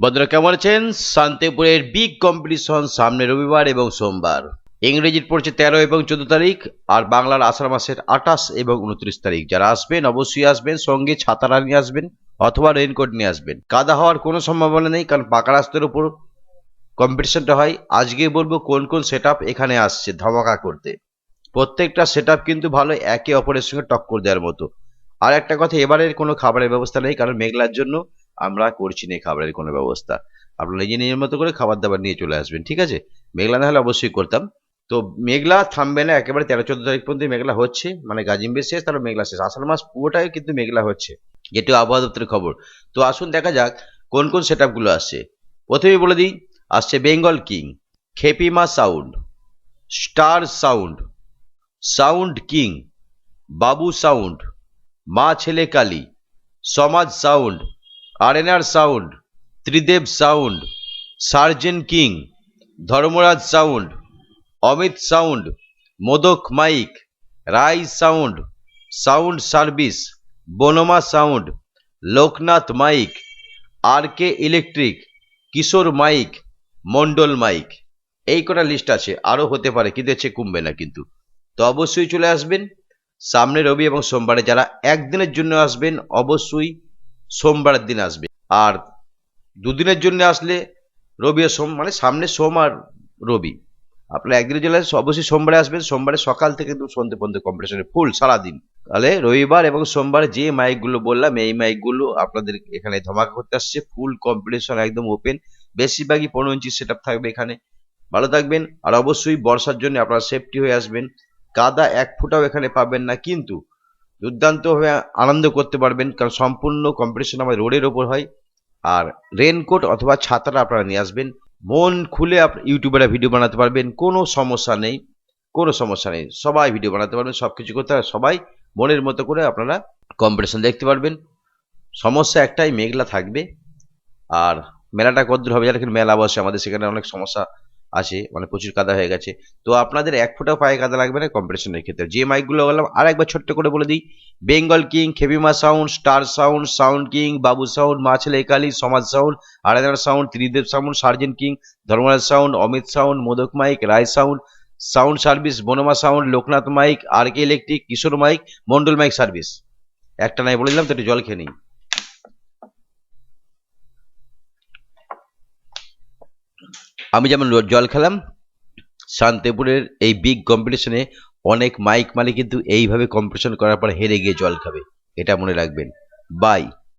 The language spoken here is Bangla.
বন্ধুরা কেমন আছেন শান্তিপুরের বিগ কম্পিটিশন সামনে রবিবার এবং সোমবার। ইংরেজির পড়ছে তেরো এবং চোদ্দ তারিখ, আর বাংলার আষাঢ় মাসের আঠাশ এবং উনত্রিশ তারিখ। যারা আসবেন, অবশ্যই আসবেন, সঙ্গে ছাতারা নিয়ে আসবেন, অথবা রেইনকোট নিয়ে আসবেন। কাদা হওয়ার কোনো সম্ভাবনা নেই, কারণ পাকা রাস্তার উপর কম্পিটিশনটা হয়। আজকে বলব কোন কোন সেট এখানে আসছে, ধামাকা করতে। প্রত্যেকটা সেট কিন্তু ভালো, একে অপরের সঙ্গে টক্কর দেওয়ার মতো। আর একটা কথা, এবারের কোনো খাবারের ব্যবস্থা নেই, কারণ মেঘলার জন্য আমরা করছি না খাবারের কোনো ব্যবস্থা। আপনারা নিজে নিজের মতো করে খাবার দাবার নিয়ে চলে আসবেন, ঠিক আছে? মেঘলা না হলে অবশ্যই করতাম। তো মেঘলা থামবে না, একেবারে তেরো চোদ্দ তারিখ পর্যন্ত মেঘলা হচ্ছে। মানে গাজিম্বে শেষ, তারপর মেঘলা শেষ। আষাঢ় মাস পুরোটাই কিন্তু মেঘলা হচ্ছে। যেটি আবহাওয়া দপ্তরের খবর। তো আসুন দেখা যাক কোন কোন সেটগুলো আসছে। প্রথমেই বলে দিই, আসছে Bengal king, Khepima sound, star sound sound king, Babu sound, মা ছেলে কালী, সমাজ sound আরেনার sound Tridev sound surgeon king Dharmaraj sound Amit sound Modak mike Rai sound sound service বনমা sound Loknath mike R K electric Kishore mike Mondal mike এই কটা লিস্ট আছে, আরও হতে পারে, কিন্তু হচ্ছে কমবে না কিন্তু। তো অবশ্যই চলে আসবেন। সামনে রবি এবং সোমবারে যারা একদিনের জন্য আসবেন, অবশ্যই সোমবারের দিন আসবে। আর দুদিনের জন্য আসলে রবি আর সোম মানে সামনে সোম আর রবি। আপনারা একদিনের জন্য অবশ্যই সোমবারে আসবেন। সোমবারে সকাল থেকে একদম সন্ধ্যে পর্যন্ত কম্পিটিশনে ফুল সারাদিন। তাহলে রবিবার এবং সোমবার যে মাইকগুলো বললাম, এই মাইকগুলো আপনাদের এখানে ধমাকা করতে আসছে। ফুল কম্পিটিশন একদম ওপেন বেশিরভাগই পনেরো ইঞ্চি সেট থাকবে এখানে। ভালো থাকবেন। আর অবশ্যই বর্ষার জন্য আপনারা সেফটি হয়ে আসবেন। কাদা এক ফুটাও এখানে পাবেন না। কিন্তু দুর্দান্তভাবে আনন্দ করতে পারবেন, কারণ সম্পূর্ণ কম্পিটিশন আমাদের রোডের ওপর হয়। আর রেনকোট অথবা ছাতাটা আপনারা নিয়ে আসবেন। মন খুলে আপ ইউটিউবাররা ভিডিও বানাতে পারবেন। কোনো সমস্যা নেই, কোনো সমস্যা নেই। সবাই ভিডিও বানাতে পারবেন সব কিছু করতে সবাই মনের মতো করে আপনারা কম্পিটিশন দেখতে পারবেন। সমস্যা একটাই, মেঘলা থাকবে। আর মেলাটা কদ্দূর হবে, যারা মেলা বসে, আমাদের সেখানে অনেক সমস্যা আছে মানে প্রচুর কাদা হয়ে গেছে। তো আপনাদের এক ফুটাও পায়ে কাদা লাগবে না কম্পিটিশনের ক্ষেত্রে। যে মাইকগুলো বললাম আর একবার ছোট্ট করে বলে দিই। Bengal king Khepima sound star sound sound king Babu sound মা ছেলে সমাজ sound Aradhana sound Tridev sound surgeon king Dharmaraj sound Amit sound Modak mike Roy sound sound service বনমা sound Loknath mike R K electric Kishore mike Mondal mike service একটা নাই বলে দিলাম, তো একটু জল খেয়ে নিই। আমি যেমন জল খেলাম, শান্তিপুরের এই বিগ কম্পিটিশনে অনেক মাইক মালিক কিন্তু এইভাবে কম্পিটিশন করার পর হেরে গিয়ে জল খাবে, এটা মনে রাখবেন। বাই